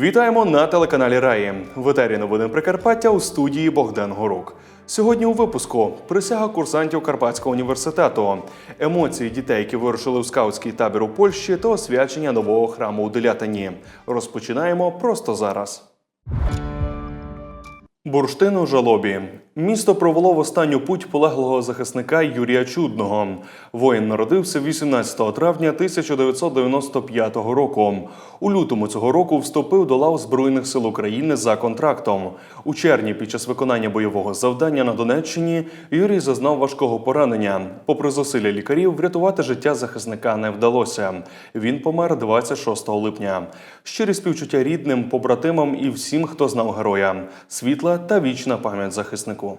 Вітаємо на телеканалі Раї. В етері новини Прикарпаття у студії Богдан Горук. Сьогодні у випуску присяга курсантів Карпатського університету, емоції дітей, які вирушили у скаутський табір у Польщі, та освячення нового храму у Делятині. Розпочинаємо просто зараз. Бурштин у жалобі. Місто провело в останню путь полеглого захисника Юрія Чудного. Воїн народився 18 травня 1995 року. У лютому цього року вступив до лав Збройних сил України за контрактом. У червні під час виконання бойового завдання на Донеччині Юрій зазнав важкого поранення. Попри зусилля лікарів, врятувати життя захисника не вдалося. Він помер 26 липня. Щирі співчуття рідним, побратимам і всім, хто знав героя. Світла та вічна пам'ять захиснику.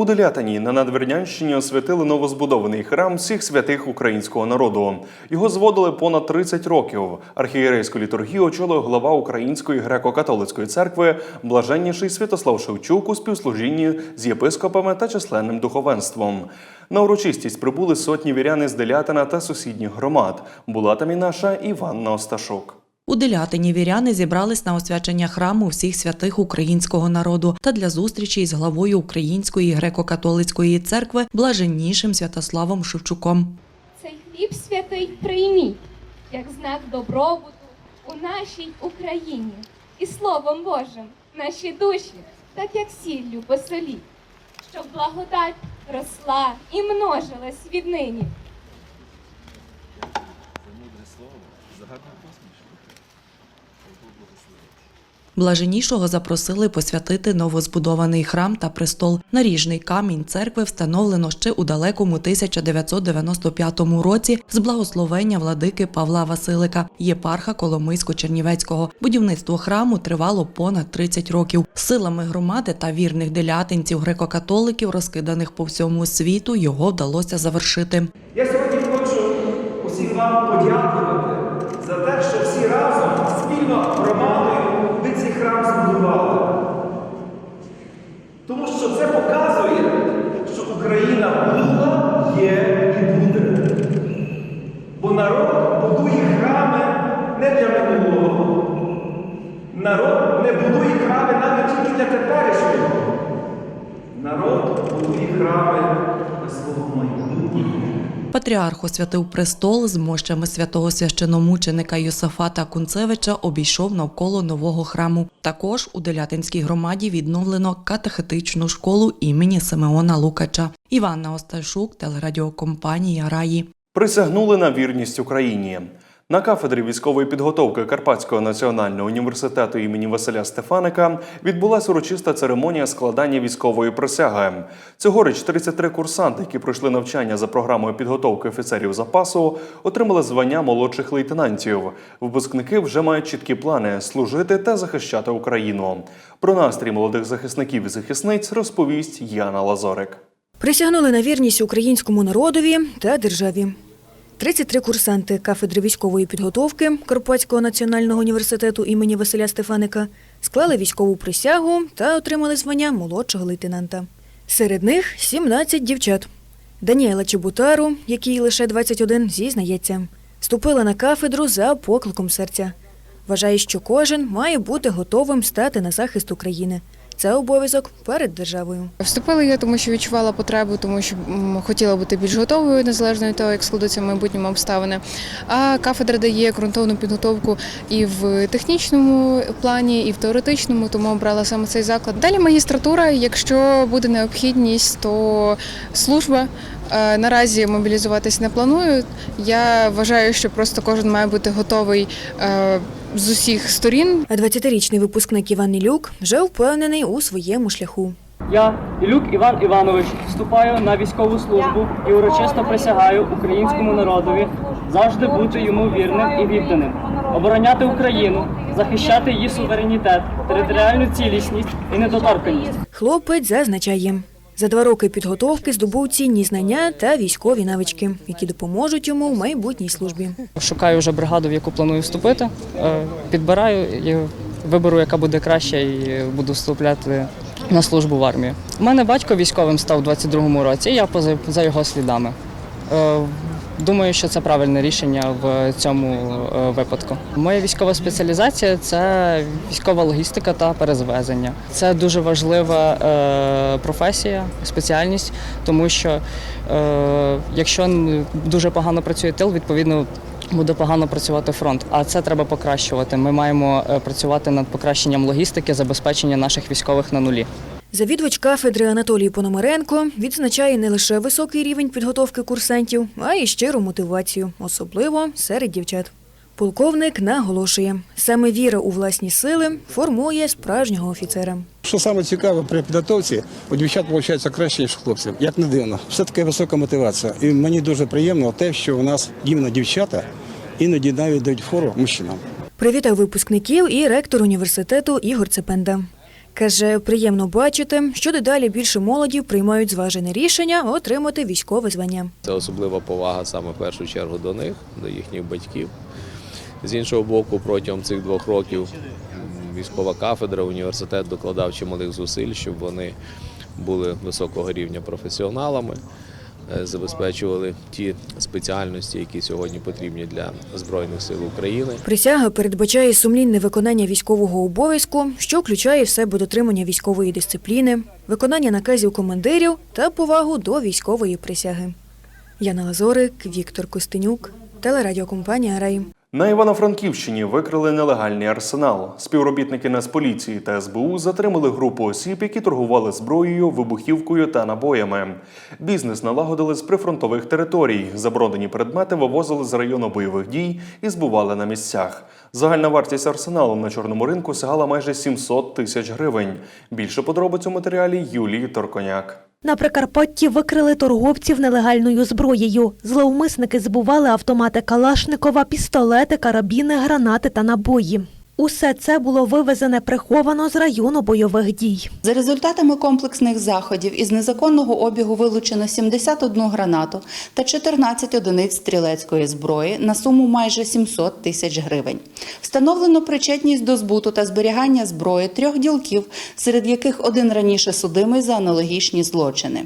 У Делятині на Надвірнянщині освятили новозбудований храм всіх святих українського народу. Його зводили понад 30 років. Архієрейську літургію очолив глава Української греко-католицької церкви блаженніший Святослав Шевчук у співслужінні з єпископами та численним духовенством. На урочистість прибули сотні вірян із Делятина та сусідніх громад. Була там і наша Іванна Осташук. У Делятині віряни зібрались на освячення храму всіх святих українського народу та для зустрічі із главою Української греко-католицької церкви блаженнішим Святославом Шевчуком. Цей хліб святий прийміть, як знак добробуту у нашій Україні. І Словом Божим наші душі, так як сіллю посоліть, щоб благодать росла і множилась віднині. За мудре слово, за Блаженнішого запросили посвятити новозбудований храм та престол. Наріжний камінь церкви встановлено ще у далекому 1995 році з благословення владики Павла Василика, єпарха Коломийсько-Чернівецького. Будівництво храму тривало понад 30 років. Силами громади та вірних делятинців греко-католиків, розкиданих по всьому світу, його вдалося завершити. Я сьогодні хочу усім вам подякувати за те, що всі разом, спільно громадою, ви цей храм збудували. Тому що це показує, що Україна була, є і буде. Бо народ будує храми не для минулого. Народ не будує храми навіть тільки для теперішнього. Народ будує храми для свого майбутнього. Патріарх освятив престол з мощами святого священомученика Йосафата Кунцевича обійшов навколо нового храму. Також у Делятинській громаді відновлено катехетичну школу імені Симеона Лукача. Іванна Осташук, телерадіокомпанія Раї. Присягнули на вірність Україні. На кафедрі військової підготовки Карпатського національного університету імені Василя Стефаника відбулася урочиста церемонія складання військової присяги. Цьогоріч 33 курсанти, які пройшли навчання за програмою підготовки офіцерів запасу, отримали звання молодших лейтенантів. Випускники вже мають чіткі плани служити та захищати Україну. Про настрій молодих захисників і захисниць розповість Яна Лазорик. Присягнули на вірність українському народові та державі. 33 курсанти кафедри військової підготовки Карпатського національного університету імені Василя Стефаника склали військову присягу та отримали звання молодшого лейтенанта. Серед них 17 дівчат. Даніела Чебутару, якій лише 21, зізнається, вступила на кафедру за покликом серця. Вважає, що кожен має бути готовим стати на захист України. Це обов'язок перед державою. Вступила я, тому що відчувала потребу, тому що хотіла бути більш готовою, незалежно від того, як складуться в майбутньому обставини. А кафедра дає ґрунтовну підготовку і в технічному плані, і в теоретичному, тому обрала саме цей заклад. Далі магістратура. Якщо буде необхідність, то служба. Е, Наразі мобілізуватись не планую. Я вважаю, що просто кожен має бути готовий е, з усіх сторін 20-річний випускник Іван Ілюк вже впевнений у своєму шляху. Я, Ілюк Іван Іванович, вступаю на військову службу і урочисто присягаю українському народові завжди бути йому вірним і відданим, обороняти Україну, захищати її суверенітет, територіальну цілісність і недоторканність. Хлопець зазначає. За два роки підготовки здобув цінні знання та військові навички, які допоможуть йому в майбутній службі. Шукаю вже бригаду, в яку планую вступити. Е, Підбираю і виберу, яка буде краща, і буду вступляти на службу в армію. У мене батько військовим став у 22-му році, я поза- за його слідами. Думаю, що це правильне рішення в цьому е, випадку. Моя військова спеціалізація це військова логістика та перезвезення. Це дуже важлива е, професія, спеціальність, тому що е, якщо дуже погано працює тил, відповідно буде погано працювати фронт. А це треба покращувати. Ми маємо працювати над покращенням логістики, забезпечення наших військових на нулі. Завідувач кафедри Анатолій Пономаренко відзначає не лише високий рівень підготовки курсантів, а й щиру мотивацію, особливо серед дівчат. Полковник наголошує, саме віра у власні сили формує справжнього офіцера. Що саме цікаве при підготовці, у дівчат виходить краще, ніж у хлопців. Як не дивно, все таки висока мотивація. І мені дуже приємно те, що у нас іменно дівчата іноді навіть дають фору мужчинам. Привітав випускників і ректор університету Ігор Цепенда. Каже, приємно бачити, що дедалі більше молоді приймають зважене рішення отримати військове звання. Це особлива повага саме в першу чергу до них, до їхніх батьків. З іншого боку, протягом цих двох років військова кафедра, університет докладав чималих зусиль, щоб вони були високого рівня професіоналами, забезпечували ті спеціальності, які сьогодні потрібні для Збройних сил України. Присяга передбачає сумлінне виконання військового обов'язку, що включає в себе дотримання військової дисципліни, виконання наказів командирів та повагу до військової присяги. Яна Лазорик, Віктор Костенюк, телерадіокомпанія Рай. На Івано-Франківщині викрили нелегальний арсенал. Співробітники Нацполіції та СБУ затримали групу осіб, які торгували зброєю, вибухівкою та набоями. Бізнес налагодили з прифронтових територій. Заборонені предмети вивозили з району бойових дій і збували на місцях. Загальна вартість арсеналу на чорному ринку сягала майже 700 тисяч гривень. Більше подробиць у матеріалі Юлії Торконяк. На Прикарпатті викрили торговців нелегальною зброєю. Зловмисники збували автомати Калашникова, пістолети, карабіни, гранати та набої. Усе це було вивезене приховано з району бойових дій. За результатами комплексних заходів із незаконного обігу вилучено 71 гранату та 14 одиниць стрілецької зброї на суму майже 700 тисяч гривень. Встановлено причетність до збуту та зберігання зброї трьох ділків, серед яких один раніше судимий за аналогічні злочини.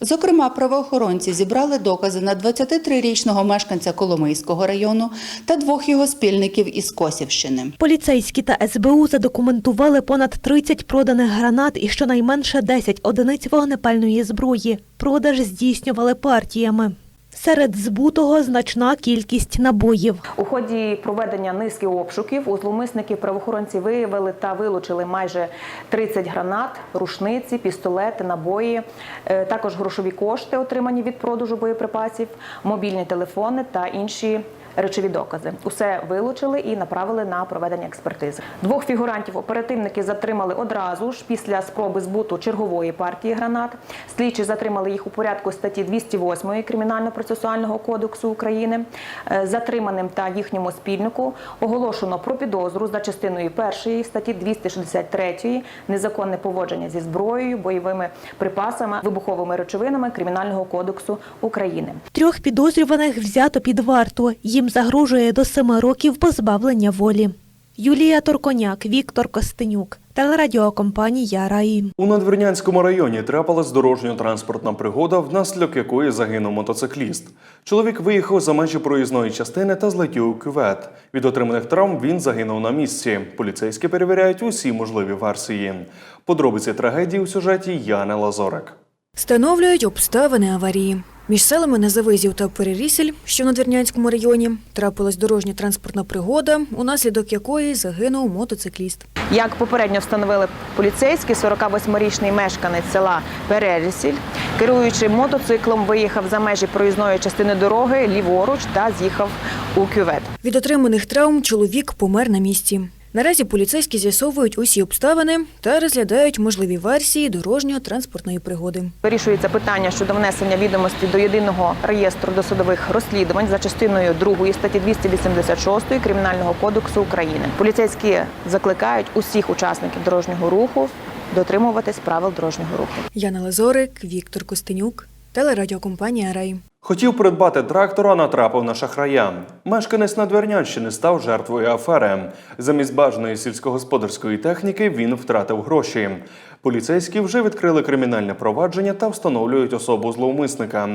Зокрема, правоохоронці зібрали докази на 23-річного мешканця Коломийського району та двох його спільників із Косівщини. Поліцейські та СБУ задокументували понад 30 проданих гранат і щонайменше 10 одиниць вогнепальної зброї. Продаж здійснювали партіями. Серед збутого значна кількість набоїв. У ході проведення низки обшуків у зловмисників правоохоронці виявили та вилучили майже 30 гранат, рушниці, пістолети, набої, е, також грошові кошти, отримані від продажу боєприпасів, мобільні телефони та інші. Речові докази усе вилучили і направили на проведення експертизи. Двох фігурантів оперативники затримали одразу ж після спроби збуту чергової партії гранат. Слідчі затримали їх у порядку статті 208 Кримінально-процесуального кодексу України. Е, Затриманим та їхньому спільнику оголошено про підозру за частиною першої статті 263 незаконне поводження зі зброєю, бойовими припасами, вибуховими речовинами Кримінального кодексу України. Трьох підозрюваних взято під варту. Їм загрожує до семи років позбавлення волі. Юлія Торконяк, Віктор Костенюк, телерадіокомпанія Раї. У Надвірнянському районі трапилась дорожньо-транспортна пригода, внаслідок якої загинув мотоцикліст. Чоловік виїхав за межі проїзної частини та злетів у кювет. Від отриманих травм він загинув на місці. Поліцейські перевіряють усі можливі версії. Подробиці трагедії у сюжеті Яни Лазорик. Встановлюють обставини аварії. Між селами Назавизів та Перерісіль, що в Надвірнянському районі, трапилась дорожня транспортна пригода, унаслідок якої загинув мотоцикліст. Як попередньо встановили поліцейські, 48-річний мешканець села Перерісіль, керуючи мотоциклом, виїхав за межі проїзної частини дороги ліворуч та з'їхав у кювет. Від отриманих травм чоловік помер на місці. Наразі поліцейські з'ясовують усі обставини та розглядають можливі версії дорожньо-транспортної пригоди. Вирішується питання щодо внесення відомості до єдиного реєстру досудових розслідувань за частиною 2 статті 286 Кримінального кодексу України. Поліцейські закликають усіх учасників дорожнього руху дотримуватись правил дорожнього руху. Яна Лазорик, Віктор Костенюк, телерадіокомпанія Рей. Хотів придбати трактор, а натрапив на шахрая. Мешканець Надвірнянщини став жертвою афери. Замість бажаної сільськогосподарської техніки він втратив гроші. Поліцейські вже відкрили кримінальне провадження та встановлюють особу зловмисника.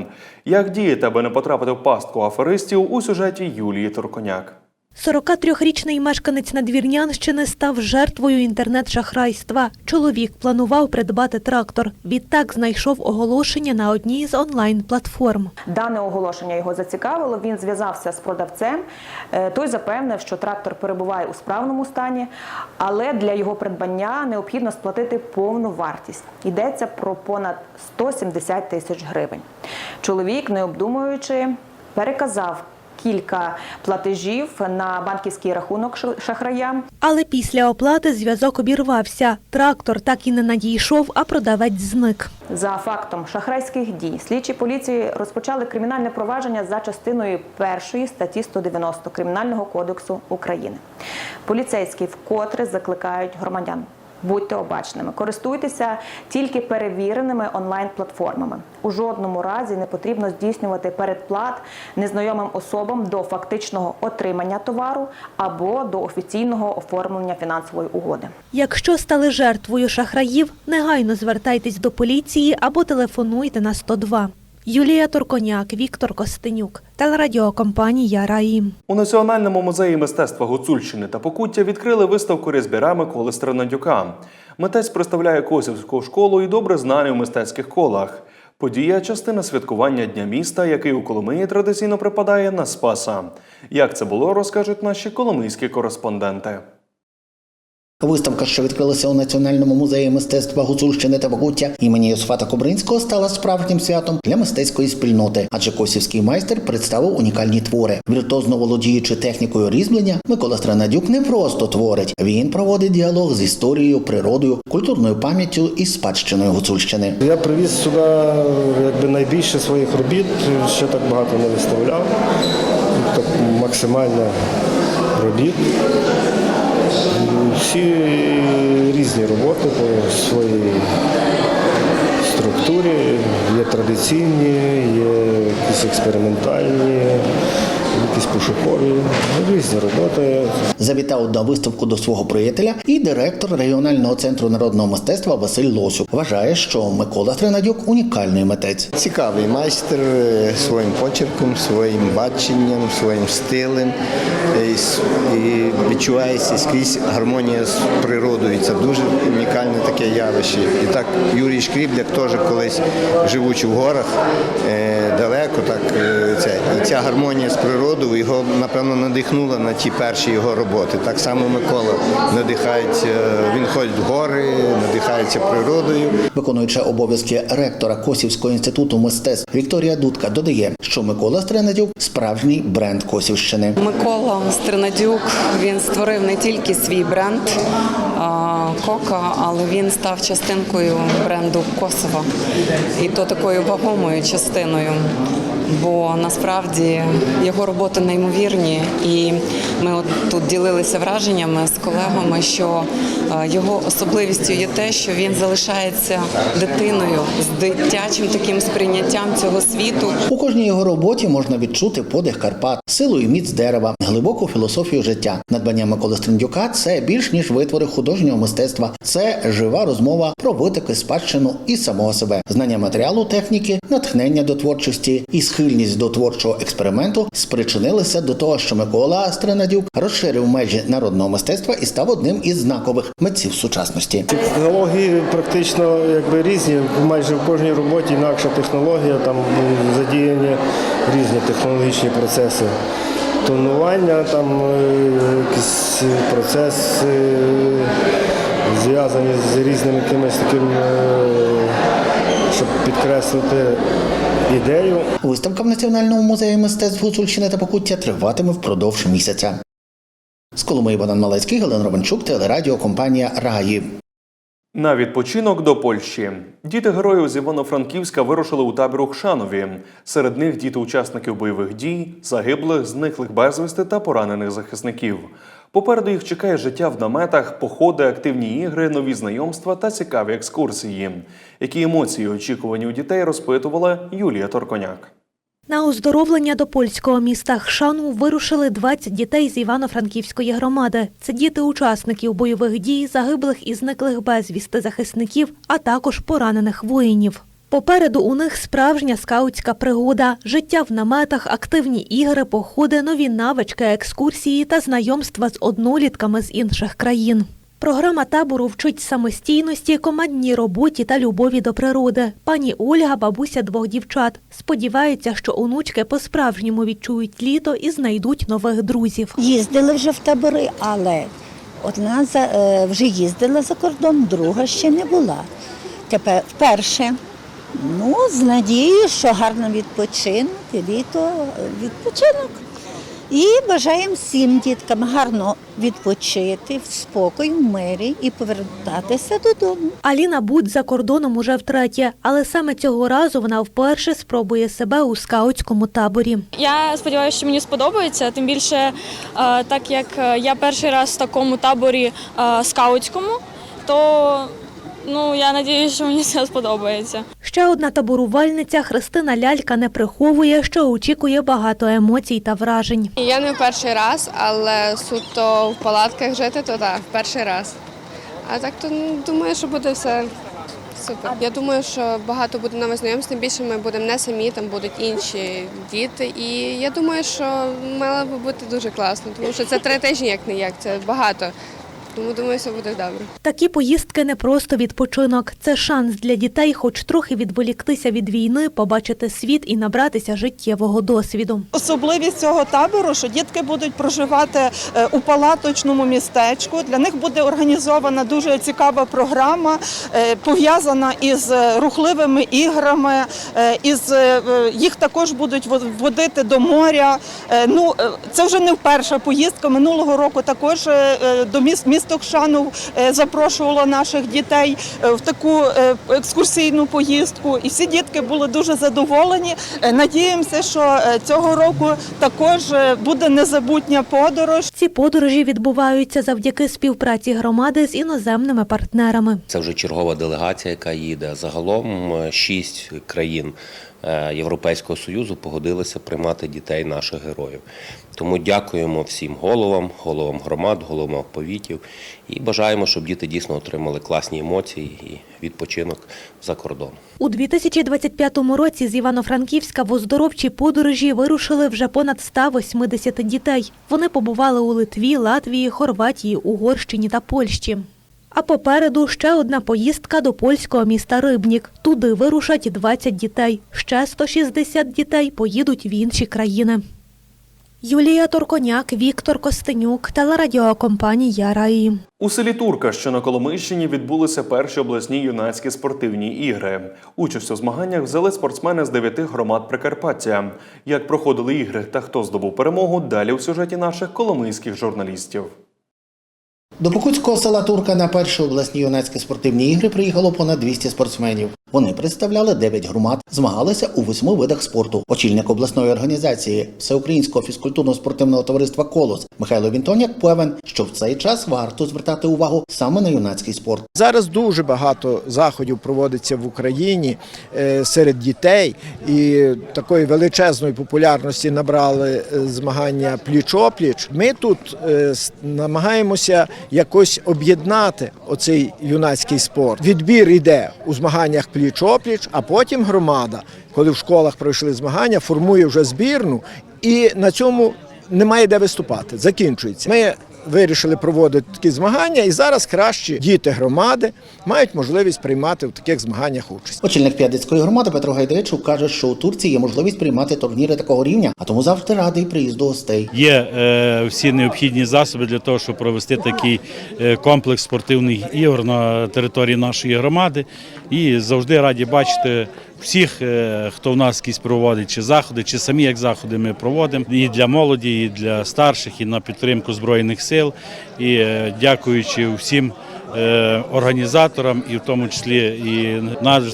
Як діяти, аби не потрапити в пастку аферистів у сюжеті Юлії Турконяк. 43-річний мешканець Надвірнянщини став жертвою інтернет-шахрайства. Чоловік планував придбати трактор. Відтак знайшов оголошення на одній з онлайн-платформ. Дане оголошення його зацікавило. Він зв'язався з продавцем. Е, Той запевнив, що трактор перебуває у справному стані, але для його придбання необхідно сплатити повну вартість. Йдеться про понад 170 тисяч гривень. Чоловік, не обдумуючи, переказав кілька платежів на банківський рахунок шахрая. Але після оплати зв'язок обірвався. Трактор так і не надійшов, а продавець зник. За фактом шахрайських дій слідчі поліції розпочали кримінальне провадження за частиною першої статті 190 Кримінального кодексу України. Поліцейські вкотре закликають громадян. Будьте обачними, користуйтеся тільки перевіреними онлайн-платформами. У жодному разі не потрібно здійснювати передплат незнайомим особам до фактичного отримання товару або до офіційного оформлення фінансової угоди. Якщо стали жертвою шахраїв, негайно звертайтесь до поліції або телефонуйте на 102. Юлія Турконяк, Віктор Костенюк, телерадіокомпанія Раїм. У Національному музеї мистецтва Гуцульщини та Покуття відкрили виставку різьбіра Миколи Стринадюка. Митець представляє Косівську школу і добре знаний у мистецьких колах. Подія частина святкування Дня міста, який у Коломиї традиційно припадає на Спаса. Як це було, розкажуть наші коломийські кореспонденти. Виставка, що відкрилася у Національному музеї мистецтва Гуцульщини та Покуття імені Йосифата Кобринського, стала справжнім святом для мистецької спільноти, адже косівський майстер представив унікальні твори. Віртуозно володіючи технікою різьблення, Микола Странадюк не просто творить. Він проводить діалог з історією, природою, культурною пам'яттю і спадщиною Гуцульщини. Я привіз сюди якби найбільше своїх робіт, ще так багато не виставляв. Так максимально робіт. Всі різні роботи по своїй структурі. Є традиційні, є якісь експериментальні, якісь пошукові, різні роботи. Завітав на виставку до свого приятеля і директор регіонального центру народного мистецтва Василь Лосюк. Вважає, що Микола Тринадюк унікальний митець. Цікавий майстер е, своїм почерком, своїм баченням, своїм стилем е, і відчувається скрізь гармонія з природою. Це дуже унікальне таке явище. І так Юрій Шкрібляк теж колись живучи в горах е, далеко, так це і ця гармонія з природою його напевно надихнула на ті перші його роботи. Так само Микола надихається, він ходить в гори, надихається природою. Виконуюча обов'язки ректора Косівського інституту мистецтв Вікторія Дудка додає, що Микола Стренадюк справжній бренд Косівщини. Микола Стринадюк він створив не тільки свій бренд а, Кока, але він став частинкою бренду Косова. І то такою вагомою частиною. Бо насправді його роботи неймовірні, і ми от тут ділилися враженнями з колегами, що його особливістю є те, що він залишається дитиною з дитячим таким сприйняттям цього світу. У кожній його роботі можна відчути подих Карпат, силу і міць дерева, глибоку філософію життя. Надбання Миколи Стрендюка це більш ніж витвори художнього мистецтва. Це жива розмова про витоки, спадщину і самого себе, знання матеріалу техніки, натхнення до творчості і схильність до творчого експерименту спричинилися до того, що Микола Стренадюк розширив межі народного мистецтва і став одним із знакових митців сучасності. Технології практично якби різні. Майже в кожній роботі інакша технологія, там задіяні різні технологічні процеси. Тонування, там е, якісь процеси зв'язані з різним якимось таким, е, щоб підкреслити ідею. Виставка в Національному музеї мистецтв Гуцульщини та Покуття триватиме впродовж місяця. З Коломиї Богдан Малецький, Галина Романчук, телерадіокомпанія Раї. На відпочинок до Польщі діти героїв з Івано-Франківська вирушили у табір у Хшанові. Серед них діти учасників бойових дій, загиблих, зниклих безвісти та поранених захисників. Попереду їх чекає життя в наметах, походи, активні ігри, нові знайомства та цікаві екскурсії. Які емоції очікувані у дітей розпитувала Юлія Торконяк. На оздоровлення до польського міста Хшану вирушили 20 дітей з Івано-Франківської громади. Це діти учасників бойових дій, загиблих і зниклих безвісти захисників, а також поранених воїнів. Попереду у них справжня скаутська пригода, життя в наметах, активні ігри, походи, нові навички, екскурсії та знайомства з однолітками з інших країн. Програма табору вчить самостійності, командній роботі та любові до природи. Пані Ольга, бабуся двох дівчат, сподівається, що онучки по-справжньому відчують літо і знайдуть нових друзів. Їздили вже в табори, але одна е, вже їздила за кордон, друга ще не була. Тепер вперше. Ну, з надією, що гарно відпочинок, літо відпочинок. І бажаємо всім діткам гарно відпочити в спокої, в мирі і повертатися додому. Аліна Будь за кордоном уже втретє, але саме цього разу вона вперше спробує себе у скаутському таборі. Я сподіваюся, що мені сподобається. Тим більше, е, так як е, я перший раз в такому таборі е, скаутському, то ну я сподіваюся, що мені це сподобається. Ще одна таборувальниця Христина Лялька не приховує, що очікує багато емоцій та вражень. Я не в перший раз, але суто в палатках жити, то так, в перший раз. А так то ну, думаю, що буде все супер. Я думаю, що багато буде нових знайомств, тим більше ми будемо не самі, там будуть інші діти. І я думаю, що мало би бути дуже класно, тому що це три тижні, як не як, це багато. Тому думаю, все буде добре. Такі поїздки не просто відпочинок. Це шанс для дітей, хоч трохи відволіктися від війни, побачити світ і набратися життєвого досвіду. Особливість цього табору, що дітки будуть проживати е, у палаточному містечку. Для них буде організована дуже цікава програма, е, пов'язана із е, рухливими іграми. Із їх також будуть водити до моря. Ну це вже не вперше поїздка. Минулого року також до міст місто Кшанов е, запрошувало наших дітей е, в таку е, екскурсійну поїздку. І всі дітки були дуже задоволені. Надіємося, що цього року також буде незабутня подорож. Ці подорожі відбуваються завдяки співпраці громади з іноземними партнерами. Це вже чергова делегація, яка їде. Загалом шість країн Європейського Союзу погодилися приймати дітей наших героїв. Тому дякуємо всім головам, головам громад, головам повітів і бажаємо, щоб діти дійсно отримали класні емоції і відпочинок за кордон. У 2025 році з Івано-Франківська в оздоровчі подорожі вирушили вже понад 180 дітей. Вони побували у Литві, Латвії, Хорватії, Угорщині та Польщі. А попереду ще одна поїздка до польського міста Рибнік. Туди вирушать 20 дітей. Ще 160 дітей поїдуть в інші країни. Юлія Торконяк, Віктор Костенюк, телерадіокомпанія Раї. У селі Турка, що на Коломийщині, відбулися перші обласні юнацькі спортивні ігри. Участь у змаганнях взяли спортсмени з дев'яти громад Прикарпаття. Як проходили ігри та хто здобув перемогу, далі у сюжеті наших коломийських журналістів. До Покутського села Турка на перші обласні юнацькі спортивні ігри приїхало понад 200 спортсменів. Вони представляли 9 громад, змагалися у восьми видах спорту. Очільник обласної організації Всеукраїнського фізкультурно-спортивного товариства Колос Михайло Вінтоняк певен, що в цей час варто звертати увагу саме на юнацький спорт. Зараз дуже багато заходів проводиться в Україні е, серед дітей, і такої величезної популярності набрали е, змагання пліч-опліч. Ми тут е, намагаємося якось об'єднати оцей юнацький спорт. Відбір йде у змаганнях пліч-опліч, а потім громада, коли в школах пройшли змагання, формує вже збірну, і на цьому немає де виступати. Закінчується. Ми вирішили проводити такі змагання, і зараз кращі діти громади мають можливість приймати в таких змаганнях участь. Очільник П'ядицької громади Петро Гайдайчук каже, що у Турції є можливість приймати турніри такого рівня, а тому завжди радий приїзду гостей. Є е, всі необхідні засоби для того, щоб провести такий е, комплекс спортивних ігор на території нашої громади. І завжди раді бачити всіх, е, хто в нас якісь проводить чи заходи, чи самі як заходи ми проводимо і для молоді, і для старших, і на підтримку збройних сил. І е, дякуючи всім. е, Організаторам і в тому числі і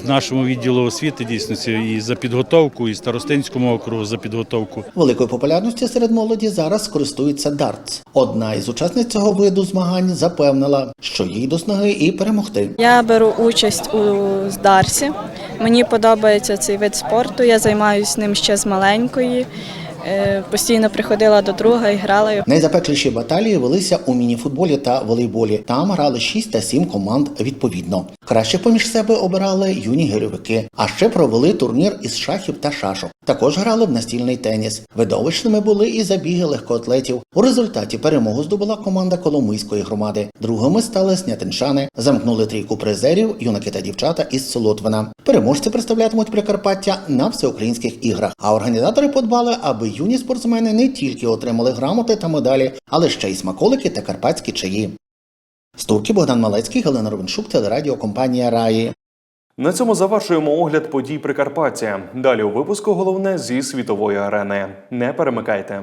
нашому відділу освіти дійсності і за підготовку, і старостинському округу за підготовку. Великою популярністю серед молоді зараз користується дартс. Одна із учасниць цього виду змагань запевнила, що їй до снаги і перемогти. Я беру участь у Дарсі. Мені подобається цей вид спорту. Я займаюся ним ще з маленької. Е, Постійно приходила до друга і грала. Найзапекліші баталії велися у мініфутболі та волейболі. Там грали 6 та 7 команд відповідно. Краще поміж себе обирали юні гирьовики, а ще провели турнір із шахів та шашок. Також грали в настільний теніс. Видовищними були і забіги легкоатлетів. У результаті перемогу здобула команда Коломийської громади. Другими стали снятинчани. Замкнули трійку призерів, юнаки та дівчата із Солотвина. Переможці представлятимуть Прикарпаття на всеукраїнських іграх. А організатори подбали, аби юні спортсмени не тільки отримали грамоти та медалі, але ще й смаколики та карпатські чаї. Стуки Богдан Малецький, Галина Ровеншук, телерадіокомпанія Раї. На цьому завершуємо огляд подій Прикарпаття. Далі у випуску головне зі світової арени. Не перемикайте.